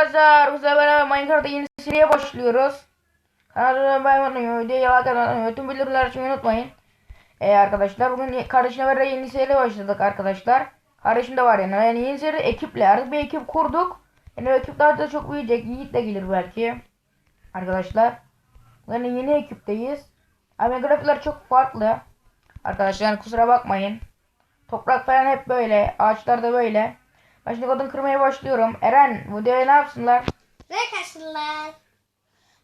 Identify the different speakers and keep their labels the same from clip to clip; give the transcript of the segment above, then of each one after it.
Speaker 1: arkadaşlar. Bu sefer Minecraft'ta yeni seriye başlıyoruz. Kanalıma abone olmayı, videoyu like atmayı, tüm bildirimleri açmayı unutmayın. Ee, arkadaşlar bugün kardeşimle beraber yeni seriye başladık arkadaşlar. Kardeşim de var yani. Yani yeni seri ekiple artık bir ekip kurduk. Yani ekip daha da çok büyüyecek. Yiğit de gelir belki. Arkadaşlar. Yani yeni ekipteyiz. Ama grafikler çok farklı. Arkadaşlar kusura bakmayın. Toprak falan hep böyle. Ağaçlar da böyle. Şimdi odun kırmaya başlıyorum. Eren bu videoya ne yapsınlar?
Speaker 2: Ve kaçtılar.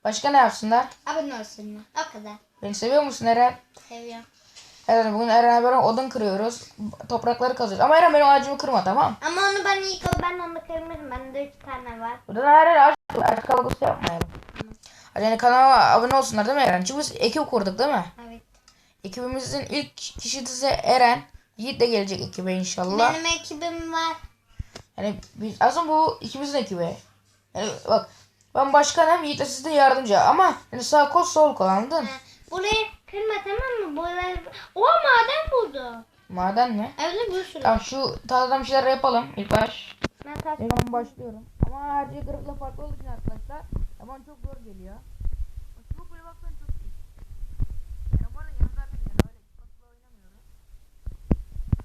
Speaker 1: Başka ne yapsınlar?
Speaker 2: Abone olsunlar. O kadar.
Speaker 1: Beni seviyor musun Eren?
Speaker 2: Seviyorum.
Speaker 1: Evet bugün Eren'e beraber odun kırıyoruz. Toprakları kazıyoruz. Ama Eren benim ağacımı kırma tamam.
Speaker 2: Ama onu ben ilk ben onu kırmışım. Bende üç tane var.
Speaker 1: Burada da her yer ağaç, ağaç kavgası yapmayalım. Hadi yani kanalıma abone olsunlar değil mi Eren? Çünkü biz ekip kurduk değil mi?
Speaker 2: Evet.
Speaker 1: Ekibimizin ilk kişisi Eren. Yiğit de gelecek ekibe inşallah.
Speaker 2: Benim ekibim var.
Speaker 1: Yani biz, aslında bu ikimizin ekibi. Yani bak ben başkanım Yiğit de sizde yardımcı ama yani sağ kol sol kol anladın?
Speaker 2: Ha, Burayı kırma tamam mı? Burayı... O maden buldu.
Speaker 1: Maden mi?
Speaker 2: Evde bir sürü.
Speaker 1: Tamam şu tahtadan bir şeyler yapalım ilk baş.
Speaker 2: Ben
Speaker 1: ben başlıyorum. Ama her şey grafikle farklı olduğu için arkadaşlar. Ama çok zor geliyor. Şu böyle baksan çok iyi. Yani bu arada öyle nasıl oynamıyoruz.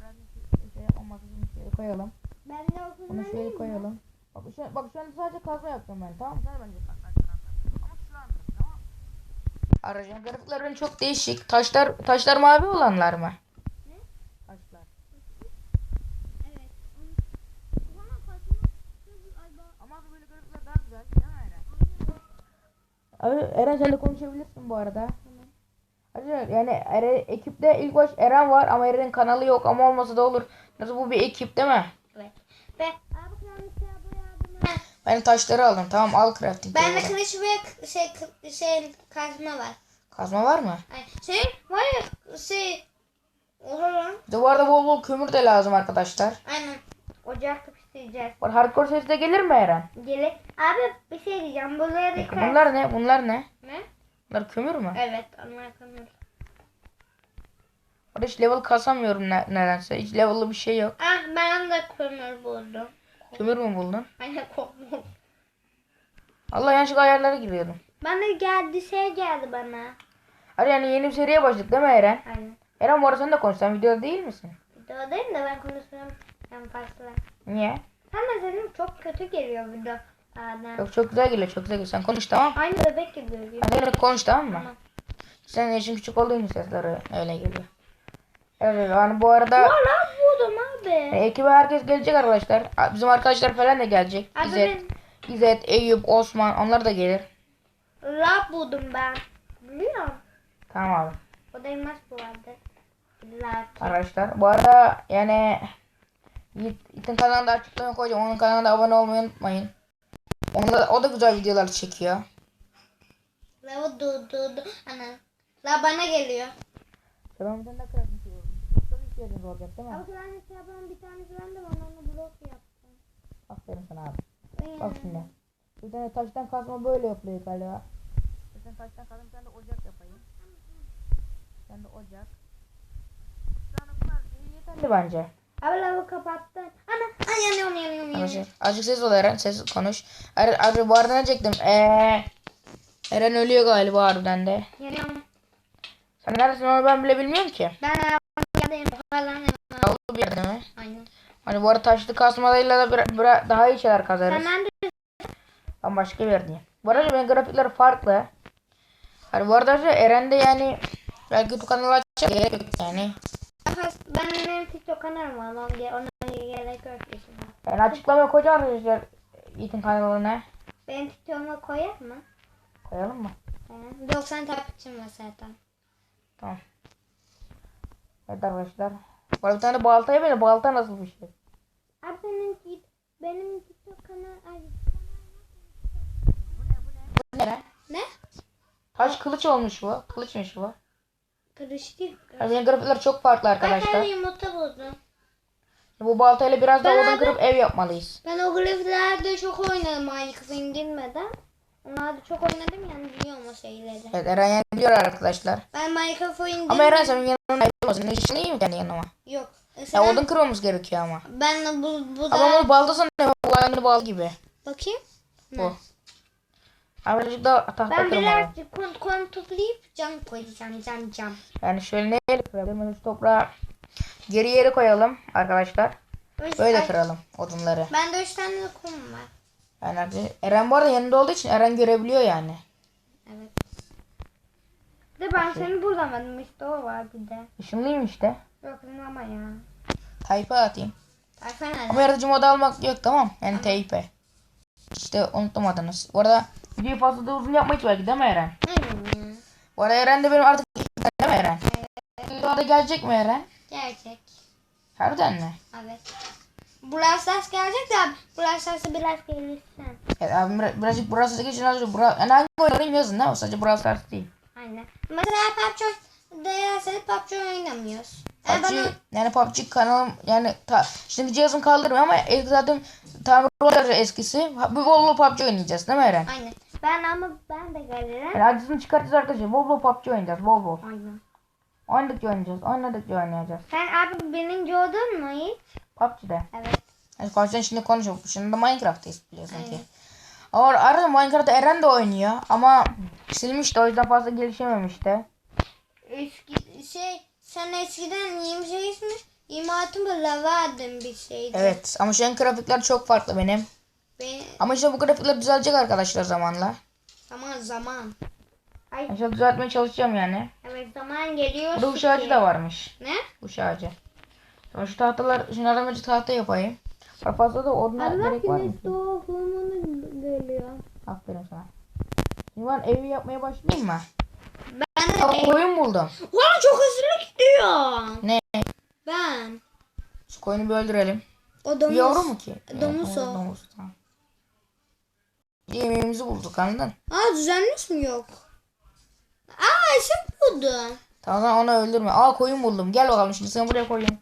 Speaker 1: Ben bir şey yapmamak için şöyle koyalım.
Speaker 2: Ben de olsun
Speaker 1: Bunu şöyle koyalım. Bak şu, bak şu anda sadece kazma yapacağım ben. Tamam mı? Sen bence? Aracın grafikler benim çok değişik. Taşlar taşlar mavi olanlar mı?
Speaker 2: Ne?
Speaker 1: Taşlar.
Speaker 2: Evet.
Speaker 1: Ama böyle grafikler daha güzel. Değil mi Eren? Abi Eren sen de konuşabilirsin bu arada. Arkadaşlar yani Eren, ekipte ilk baş Eren var ama Eren'in kanalı yok ama olmasa da olur. Nasıl bu bir ekip değil mi?
Speaker 2: Evet. Ve
Speaker 1: Ben taşları aldım tamam al crafting
Speaker 2: Ben de kılıç ve şey şey kazma var.
Speaker 1: Kazma var mı?
Speaker 2: Ay, şey var ya şey Oha.
Speaker 1: Bize bu arada bol bol kömür de lazım arkadaşlar.
Speaker 2: Aynen. Ocak pişireceğiz.
Speaker 1: Var hardcore serisi gelir mi Eren?
Speaker 2: Gelin. Abi bir şey diyeceğim. Bunları da
Speaker 1: Bunlar ne? Bunlar ne?
Speaker 2: Ne?
Speaker 1: Bunlar kömür mü?
Speaker 2: Evet. Onlar kömür.
Speaker 1: Orada hiç level kasamıyorum ne, nedense. Hiç level'lı bir şey yok.
Speaker 2: Ah ben de kömür buldum.
Speaker 1: Kömür mü buldun?
Speaker 2: Aynen kömür.
Speaker 1: Allah yanlışlıkla ayarlara giriyordum.
Speaker 2: Bana geldi şey geldi bana.
Speaker 1: Hadi yani yeni bir seriye başladık değil mi Eren?
Speaker 2: Aynen.
Speaker 1: Eren bu arada sen de konuş. Sen videoda değil misin?
Speaker 2: Videodayım da ben konuşmuyorum. En fazla.
Speaker 1: Niye?
Speaker 2: De senin çok kötü geliyor video. Aa,
Speaker 1: Yok çok güzel geliyor çok güzel geliyor. Sen konuş tamam.
Speaker 2: Aynı bebek gibi geliyor.
Speaker 1: Hadi Eren konuş tamam mı?
Speaker 2: Tamam.
Speaker 1: Sen yaşın küçük olduğu için sesleri öyle geliyor. Evet yani bu arada
Speaker 2: Valla buldum abi.
Speaker 1: e, ekibe herkes gelecek arkadaşlar. Bizim arkadaşlar falan da gelecek.
Speaker 2: Abi
Speaker 1: İzzet,
Speaker 2: ben
Speaker 1: İzzet, Eyüp, Osman onlar da gelir.
Speaker 2: lab buldum ben. Biliyor musun?
Speaker 1: Tamam abi.
Speaker 2: O da elmas bu arada. Lab.
Speaker 1: Arkadaşlar bu arada yani Yiğit, Yiğit'in kanalında açıklama koyacağım. Onun kanalına abone olmayı unutmayın. Onda da, o da güzel videolar çekiyor.
Speaker 2: Lava du du du. Ana. La bana geliyor.
Speaker 1: Ben bir tane ihtiyacınız olacak değil mi?
Speaker 2: Abi ben de yapalım bir tanesi ben de bana onu blok yaptım.
Speaker 1: Aferin sana abi. Bak şimdi. Bir tane taştan kazma böyle yapılıyor galiba. Bir tane taştan kazma bir tane de ocak yapayım. Bir tane de ocak. Anda bunlar yeterli bence.
Speaker 2: Abi lavı kapattın. Ana. Ay yanıyorum yanıyorum yanıyorum.
Speaker 1: Arkadaşlar azıcık ses ol Eren. Ses konuş. Er, abi bu arada ne diyecektim? Eee Eren ölüyor galiba harbiden de.
Speaker 2: Yanıyorum.
Speaker 1: Sen neredesin onu ben bile bilmiyorum ki.
Speaker 2: Ben falan.
Speaker 1: Kaldı bir yerde mi?
Speaker 2: Aynen.
Speaker 1: Hani bu arada taşlı kazmalarıyla da bir, bir- daha iyi şeyler kazarız.
Speaker 2: Sen nerede?
Speaker 1: Ben başka bir yerdeyim. Bu arada benim grafikler farklı. Hani bu arada Eren de yani belki YouTube kanalı açacak gerek yok yani.
Speaker 2: Ben benim TikTok kanalım var. Ona, ona gerek yok.
Speaker 1: Yani açıklamaya koyacağım arkadaşlar Yiğit'in kanalına.
Speaker 2: Benim TikTok'uma koyar mı?
Speaker 1: Koyalım mı?
Speaker 2: Aynen. 90 takipçim var zaten.
Speaker 1: Tamam. Evet arkadaşlar. Arada bir tane baltaya böyle balta nasıl bir şey?
Speaker 2: Abi senin git benim TikTok kanal ay
Speaker 1: Bu ne
Speaker 2: ne?
Speaker 1: Taş kılıç olmuş bu. Kılıçmış bu.
Speaker 2: Karışık.
Speaker 1: Yani benim grafikler çok farklı
Speaker 2: Ben
Speaker 1: arkadaşlar.
Speaker 2: kendi yumurta buldum.
Speaker 1: Bu baltayla biraz daha
Speaker 2: Ben abi-
Speaker 1: kırıp ev yapmalıyız.
Speaker 2: Ben o grafiklerde çok oynadım Minecraft'a indirmeden. Onlarda çok oynadım yani biliyorum o şeyleri.
Speaker 1: Evet Eren yani biliyor arkadaşlar.
Speaker 2: Ben Minecraft'a indirdim.
Speaker 1: Ama Eren senin yanına olmasın. Ne işin iyi mi kendi yanıma?
Speaker 2: Yok.
Speaker 1: Ya
Speaker 2: Sen,
Speaker 1: odun kırmamız gerekiyor ama.
Speaker 2: ben de bu, bu da...
Speaker 1: Ama bunu balta sanıyorum. Bu aynı bal gibi.
Speaker 2: Bakayım.
Speaker 1: Bu. Abi birazcık daha tahta
Speaker 2: Ben
Speaker 1: kırmalıyım.
Speaker 2: birazcık kon, kon toplayıp cam koyacağım cam cam.
Speaker 1: Yani şöyle neyle kıralım? Toprağı geri yere koyalım arkadaşlar.
Speaker 2: Üç-
Speaker 1: Böyle
Speaker 2: ay,
Speaker 1: kıralım odunları.
Speaker 2: Bende üç tane de kum var.
Speaker 1: Yani Eren bu arada yanında olduğu için Eren görebiliyor yani.
Speaker 2: Evet. De ben seni bulamadım işte o var bir de.
Speaker 1: Işınlıyım işte.
Speaker 2: Yok ama ya.
Speaker 1: Tayfa atayım.
Speaker 2: Tayfa nerede?
Speaker 1: Ama yaratıcı moda almak yok tamam. Yani teype. İşte unuttum adınız. Bu arada videoyu fazla da uzun yapmayız belki değil mi Eren?
Speaker 2: Ya.
Speaker 1: Bu arada Eren de benim artık değil mi Eren? Videoda gelecek mi Eren?
Speaker 2: Gerçek.
Speaker 1: Harbiden mi?
Speaker 2: Evet. Brawl Stars gelecek de abi. Brawl Stars'a biraz gelirsin.
Speaker 1: Evet biraz, birazcık Brawl Stars'a geçin. Brawl... Yani hangi oyun yazın değil mi? Sadece Brawl Stars değil.
Speaker 2: Aynen. Mesela PUBG derseniz PUBG oynamıyoruz.
Speaker 1: PUBG,
Speaker 2: bana
Speaker 1: yani PUBG kanalım yani ta, şimdi cihazım kaldırmıyor ama eski zaten tamir olacak eskisi. Bu bol PUBG oynayacağız değil mi Eren?
Speaker 2: aynen. Ben ama ben de gelirim.
Speaker 1: Yani acısını çıkartacağız arkadaşlar. Bol PUBG oynayacağız. Bol.
Speaker 2: Aynen.
Speaker 1: Oynadıkça oynayacağız. Oynadıkça oynayacağız.
Speaker 2: Sen abi birinci oldun mu hiç?
Speaker 1: PUBG'de.
Speaker 2: Evet.
Speaker 1: Yani karşıdan şimdi konuşuyoruz. Şimdi de Minecraft'tayız biliyorsun ki.
Speaker 2: Aynen.
Speaker 1: Ama arada Minecraft'ta Eren de oynuyor ama silmişti o yüzden fazla gelişememişti.
Speaker 2: Eski şey sen eskiden 28 mi 26 mı lavardın bir şeydi.
Speaker 1: Evet ama şu an grafikler çok farklı benim.
Speaker 2: Ben,
Speaker 1: Ama işte bu grafikler düzelecek arkadaşlar zamanla.
Speaker 2: zaman zaman. Ay
Speaker 1: şöyle düzeltmeye çalışacağım yani.
Speaker 2: evet zaman geliyor.
Speaker 1: Burada uç ağacı da varmış.
Speaker 2: Ne?
Speaker 1: Uç ağacı. Sonra şu tahtalar, şunlardan önce tahta yapayım. Bak fazla da oduna gerek var mı?
Speaker 2: doğumunu geliyor.
Speaker 1: Aferin sana. Şimdi ben evi yapmaya başlayayım mı?
Speaker 2: Ben de
Speaker 1: Aa, koyun buldum.
Speaker 2: Ulan çok hızlı gidiyor.
Speaker 1: Ne?
Speaker 2: Ben.
Speaker 1: Şu koyunu bir öldürelim.
Speaker 2: O domuz.
Speaker 1: yavru mu ki?
Speaker 2: Domuz o.
Speaker 1: Domuz tamam. Yemeğimizi bulduk anladın?
Speaker 2: Aa düzenmiş mi yok? Aa eşek buldum.
Speaker 1: Tamam onu öldürme. Aa koyun buldum. Gel bakalım şimdi seni buraya koyayım.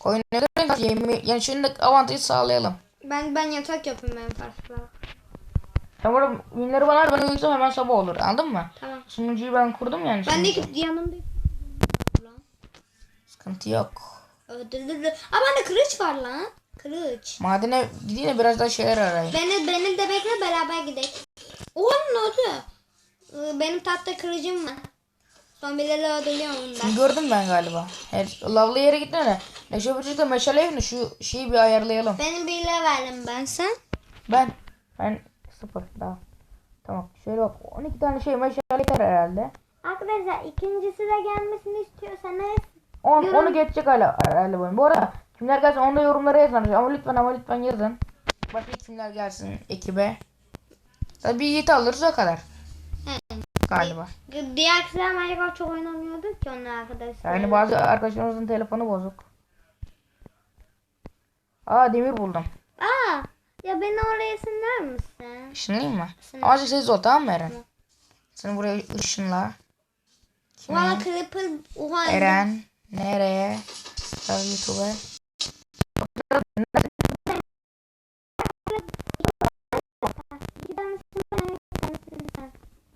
Speaker 1: Koyun öldürün yani da avantajı sağlayalım.
Speaker 2: Ben ben yatak yapayım ben farklı.
Speaker 1: Sen burada günleri bana ver ben uyusam hemen sabah olur anladın mı?
Speaker 2: Tamam.
Speaker 1: Sunucuyu ben kurdum yani.
Speaker 2: Ben de iki- yanımda lan.
Speaker 1: Sıkıntı yok.
Speaker 2: Öldürdü. Aa bende kılıç var lan. Kılıç.
Speaker 1: Madene gideyim de biraz daha şeyler arayayım.
Speaker 2: Beni, beni de bekle beraber gidelim. Oha ne oldu? Ee, Benim tahta kılıcım var. Zombileri öldürüyorum ben.
Speaker 1: Gördüm ben galiba. Her, lavlı yere gitme de. Neşe Böcek'te meşale evini şu şeyi bir ayarlayalım.
Speaker 2: Benim bir verdim ben sen.
Speaker 1: Ben ben sıfır daha. Tamam şöyle bak 12 tane şey meşale yeter herhalde.
Speaker 2: Arkadaşlar ikincisi de gelmesini istiyorsanız
Speaker 1: 10
Speaker 2: Yorum-
Speaker 1: onu geçecek hala herhalde bu oyun. Bu arada kimler gelsin onu da yorumlara yazın. Ama lütfen ama lütfen yazın. Başka kimler gelsin ekibe. Tabii Yiğit alırız o kadar. Galiba.
Speaker 2: diğer kızlar Minecraft çok oynamıyorduk ki onlar arkadaşlar.
Speaker 1: Yani bazı arkadaşlarımızın telefonu bozuk. Aa demir buldum.
Speaker 2: Aa ya beni oraya siner misin?
Speaker 1: Işınlayayım mı?
Speaker 2: Işınla.
Speaker 1: Ama sessiz ol tamam mı Eren? Seni buraya ışınla.
Speaker 2: Valla Creeper oha.
Speaker 1: Eren nereye?
Speaker 2: Tanesini sen.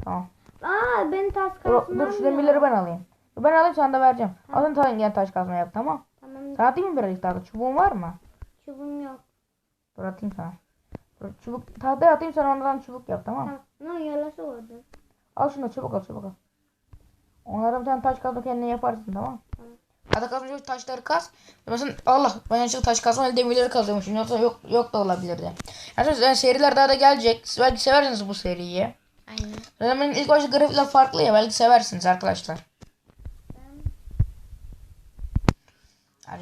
Speaker 1: Tamam.
Speaker 2: Aa ben taş
Speaker 1: Dur,
Speaker 2: kazmam
Speaker 1: dur şu
Speaker 2: ya.
Speaker 1: demirleri ben alayım. Ben alayım sana da vereceğim. Alın taş, gel taş kazma yap tamam.
Speaker 2: Tamam
Speaker 1: Sana atayım mı birazcık tahta? Çubuğun var mı?
Speaker 2: çubuğum yok.
Speaker 1: Dur atayım sana. Dur, çubuk tahtaya atayım sana ondan çubuk yap tamam.
Speaker 2: Tamam. Ne yalası oldu.
Speaker 1: Al şunu çubuk al çubuk al. Onlara bir tane taş kazma kendine yaparsın tamam.
Speaker 2: Tamam.
Speaker 1: Hadi kazma taşları kaz. Mesela Allah ben yanlışlıkla taş kazma ile demirleri kazıyormuşum. Yoksa yok yok da olabilirdi. Yani, yani seriler daha da gelecek. Belki seversiniz bu seriyi.
Speaker 2: Aynen.
Speaker 1: Zaten benim ilk başta grafikler farklı ya belki seversiniz arkadaşlar.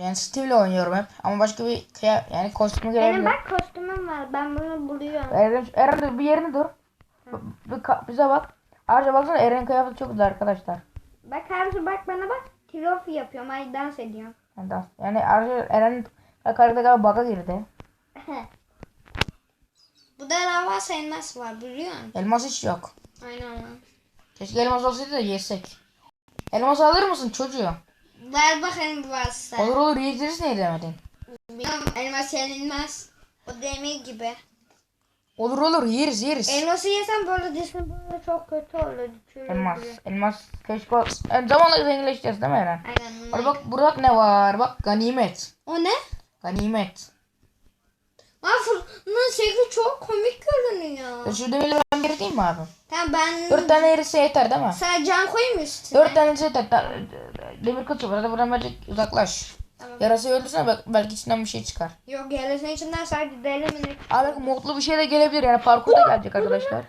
Speaker 1: Yani Steve'le oynuyorum hep ama başka bir kıya yani kostümü
Speaker 2: Benim
Speaker 1: gelebilir.
Speaker 2: bak kostümüm var. Ben bunu buluyorum.
Speaker 1: Eren, Eren dur, bir yerini dur. Bir, bize bak. Ayrıca baksana Eren'in kıyafeti çok güzel arkadaşlar.
Speaker 2: Bak abisi bak bana bak. Tirofi yapıyorum. Ay dans ediyorum.
Speaker 1: Yani, dans- yani ayrıca Eren'in karakteri galiba bug'a girdi.
Speaker 2: Bu da lava sayılmaz var biliyor musun?
Speaker 1: Elmas hiç yok.
Speaker 2: Aynen.
Speaker 1: Keşke elmas olsaydı da yesek. Elmas alır mısın çocuğu?
Speaker 2: Ver bakayım varsa.
Speaker 1: Olur olur yiyeceğiz niye demedin?
Speaker 2: Bilmiyorum elmas yenilmez. O demir gibi.
Speaker 1: Olur olur yeriz yeriz.
Speaker 2: Elması yesem böyle dişim böyle çok kötü olur.
Speaker 1: elmas.
Speaker 2: gibi.
Speaker 1: Elmas keşke yani zamanla zenginleşeceğiz değil mi Eren?
Speaker 2: Aynen.
Speaker 1: Bak burada ne var? Bak ganimet.
Speaker 2: O ne?
Speaker 1: Ganimet.
Speaker 2: Lan fırının şekli çok komik görünüyor.
Speaker 1: Şu demirleri ben değil mi abi?
Speaker 2: Tamam ben...
Speaker 1: Dört tane erirse yeter değil mi?
Speaker 2: Sen can koyayım mı üstüne?
Speaker 1: Dört tanesi yeter. Ta- Demir kılıç var. Hadi buradan bence uzaklaş.
Speaker 2: Tamam.
Speaker 1: Yarası öldürsene bak belki içinden bir şey çıkar.
Speaker 2: Yok yarısının içinden sadece deli mi ne?
Speaker 1: Abi modlu bir şey de gelebilir yani parkur da gelecek arkadaşlar.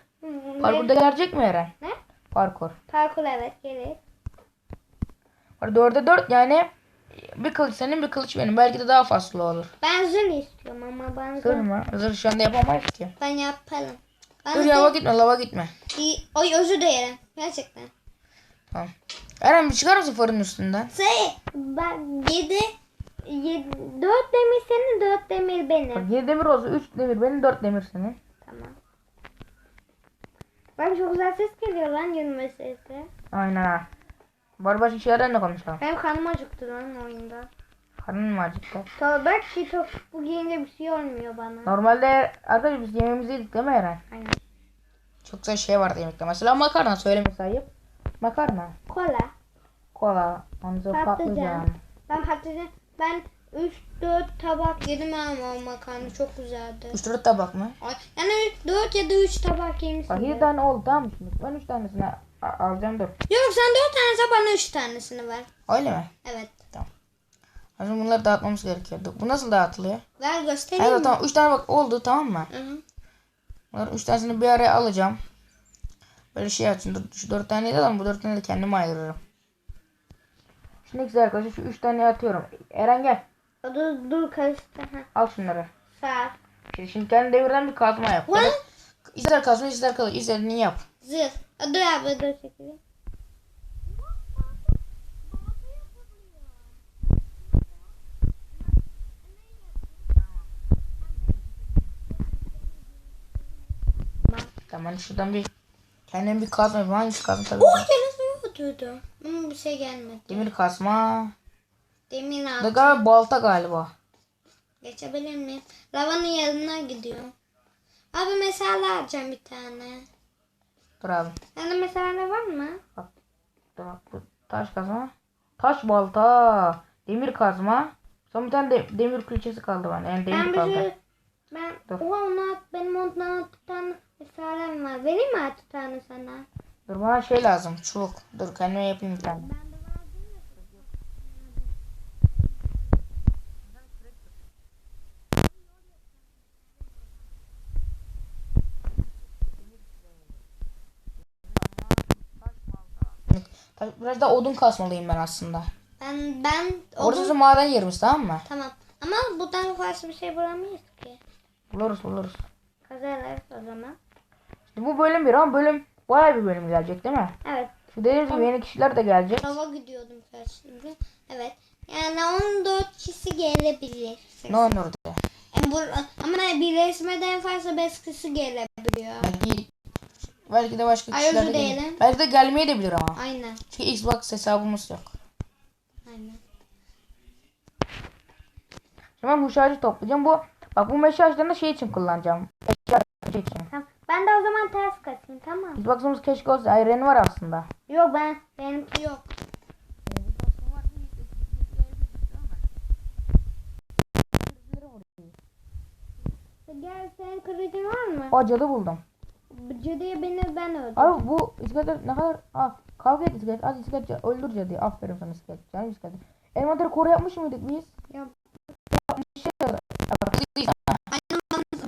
Speaker 1: Parkur da gelecek mi Eren?
Speaker 2: Ne?
Speaker 1: Parkur.
Speaker 2: Parkur evet gelir.
Speaker 1: Dörde dört yani bir kılıç senin bir kılıç benim. Belki de daha fazla olur.
Speaker 2: Ben zırh istiyorum ama ben
Speaker 1: Sır mı? Zırh şu anda yapamayız ki.
Speaker 2: Ben yapalım. Ben
Speaker 1: Dur
Speaker 2: de-
Speaker 1: lava gitme lava gitme.
Speaker 2: İyi- Ay özür dilerim. Gerçekten.
Speaker 1: Tamam. Eren bir çıkar mısın fırının üstünden?
Speaker 2: Şey ben 7 7 4 demir senin 4 demir benim.
Speaker 1: 7 demir olsa 3 demir benim 4 demir senin.
Speaker 2: Tamam. Bak çok güzel ses geliyor lan yürüme sesi.
Speaker 1: Aynen ha. Var başka şeylerden de konuşalım.
Speaker 2: Benim karnım acıktı lan oyunda.
Speaker 1: Karnın mı acıktı?
Speaker 2: Bak ki çok bu giyince bir şey olmuyor bana.
Speaker 1: Normalde arkadaşlar biz yemeğimizi yedik değil mi Eren?
Speaker 2: Aynen.
Speaker 1: Çok güzel şey vardı yemekte. Mesela makarna söyleme sayıp. Makarna.
Speaker 2: Kola.
Speaker 1: Kola. Sonra
Speaker 2: Patlıcan. Ben patlıcan ben 3 4 tabak yedim ama o makarna çok güzeldi.
Speaker 1: 3-4 tabak mı?
Speaker 2: Yani 4 ya da 3 tabak
Speaker 1: Bak
Speaker 2: yemişsin.
Speaker 1: 7 tane oldu tamam mı? Ben 3 tanesini a- alacağım dur.
Speaker 2: Yok sen 4 tanesi bana 3 tanesini ver.
Speaker 1: Öyle mi?
Speaker 2: Evet.
Speaker 1: O zaman bunları dağıtmamız gerekiyor. Dur, Bu nasıl dağıtılıyor?
Speaker 2: Ver göstereyim
Speaker 1: Evet
Speaker 2: mi?
Speaker 1: tamam 3 tane bak oldu tamam mı?
Speaker 2: Hı hı.
Speaker 1: Bunların 3 tanesini bir araya alacağım. Böyle şey açın. Dur, şu 4 taneyi de alalım. Bu 4 taneyi de kendime ayırırım. Şimdi güzel arkadaşlar şu 3 taneyi atıyorum. Eren gel.
Speaker 2: Dur dur karıştı.
Speaker 1: Al şunları.
Speaker 2: Sağ.
Speaker 1: Şimdi, şimdi kendi devirden bir kazma yap.
Speaker 2: What?
Speaker 1: İster kazma ister kılıç. İstediğini yap.
Speaker 2: Zırh. Dur abi dur çekeyim.
Speaker 1: Tamam şuradan bir kendim bir kazma yapayım. Hangisi kazma tabii.
Speaker 2: Oh suya oturdu. Hmm, bir şey gelmedi.
Speaker 1: Demir kazma.
Speaker 2: Demir altı.
Speaker 1: galiba balta galiba.
Speaker 2: Geçebilir miyim? Lavanın yanına gidiyorum. Abi mesela alacağım bir tane.
Speaker 1: Dur abi.
Speaker 2: Sende mesela var mı?
Speaker 1: Dur bak bu taş kazma. Taş balta. Demir kazma. Son bir tane de, demir külçesi kaldı bana. Yani demir
Speaker 2: Ben
Speaker 1: kaldı.
Speaker 2: bir ben
Speaker 1: Dur.
Speaker 2: Oha ona benim ondan altı tane meselem var. Vereyim mi altı tane sana?
Speaker 1: Dur bana şey lazım. Çubuk. Dur kendime yapayım bir tane. Tabii Biraz da odun kasmalıyım ben aslında.
Speaker 2: Ben ben
Speaker 1: Orası maden yerimiz tamam mı?
Speaker 2: Tamam. Ama buradan farklı bir şey bulamayız ki.
Speaker 1: Buluruz buluruz.
Speaker 2: Kazarız o zaman.
Speaker 1: Şimdi bu bölüm bir ama bölüm bayağı bir bölüm gelecek değil mi?
Speaker 2: Evet.
Speaker 1: Şu dediğim gibi yeni kişiler de gelecek.
Speaker 2: Hava gidiyordum karşımda. Evet. Yani 14 kişi gelebilir.
Speaker 1: Ne olur diye.
Speaker 2: Yani bu, ama birleşmeden fazla 5 kişi gelebiliyor.
Speaker 1: Belki, de başka
Speaker 2: Ay,
Speaker 1: kişiler de gelir. Belki de gelmeye de bilir ama.
Speaker 2: Aynen.
Speaker 1: Çünkü Xbox hesabımız yok.
Speaker 2: Aynen.
Speaker 1: Şimdi ben bu şarjı toplayacağım. Bu bak bu meşe ağaçlarını şey için kullanacağım. Eşya için.
Speaker 2: Tamam. Ben de o zaman ters kaçayım tamam mı?
Speaker 1: Xbox'ımız keşke olsa. Ayren var aslında.
Speaker 2: Yok ben benimki yok. Gel senin kılıcın var mı?
Speaker 1: O cadı buldum.
Speaker 2: Cadıya beni ben öldürdüm.
Speaker 1: Abi bu iskelet ne kadar... Aa, kavga et iskelet. Hadi iskelet öldür cadıyı. Aferin sana iskelet. Canım iskelet. Elmaları koru yapmış mıydık biz? Yapmışız. Yapmışız.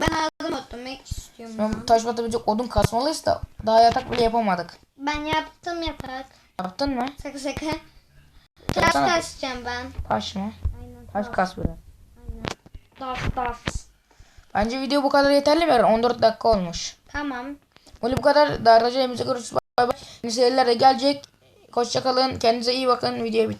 Speaker 2: Ben aldım oturmak istiyorum.
Speaker 1: Ben taş batabilecek odun kasmalıyız da daha yatak bile yapamadık.
Speaker 2: Ben yaptım yatak.
Speaker 1: Yaptın mı?
Speaker 2: Şaka şaka. Taş kasacağım ben.
Speaker 1: Taş mı?
Speaker 2: Aynen.
Speaker 1: Taş kas biraz.
Speaker 2: Aynen. Taş taş.
Speaker 1: Bence video bu kadar yeterli mi? Eren? 14 dakika olmuş.
Speaker 2: Tamam.
Speaker 1: Böyle bu kadar. Darlaca elimize görüşürüz. Bay bay. Yeni de gelecek. Hoşçakalın. Kendinize iyi bakın. Video bitti.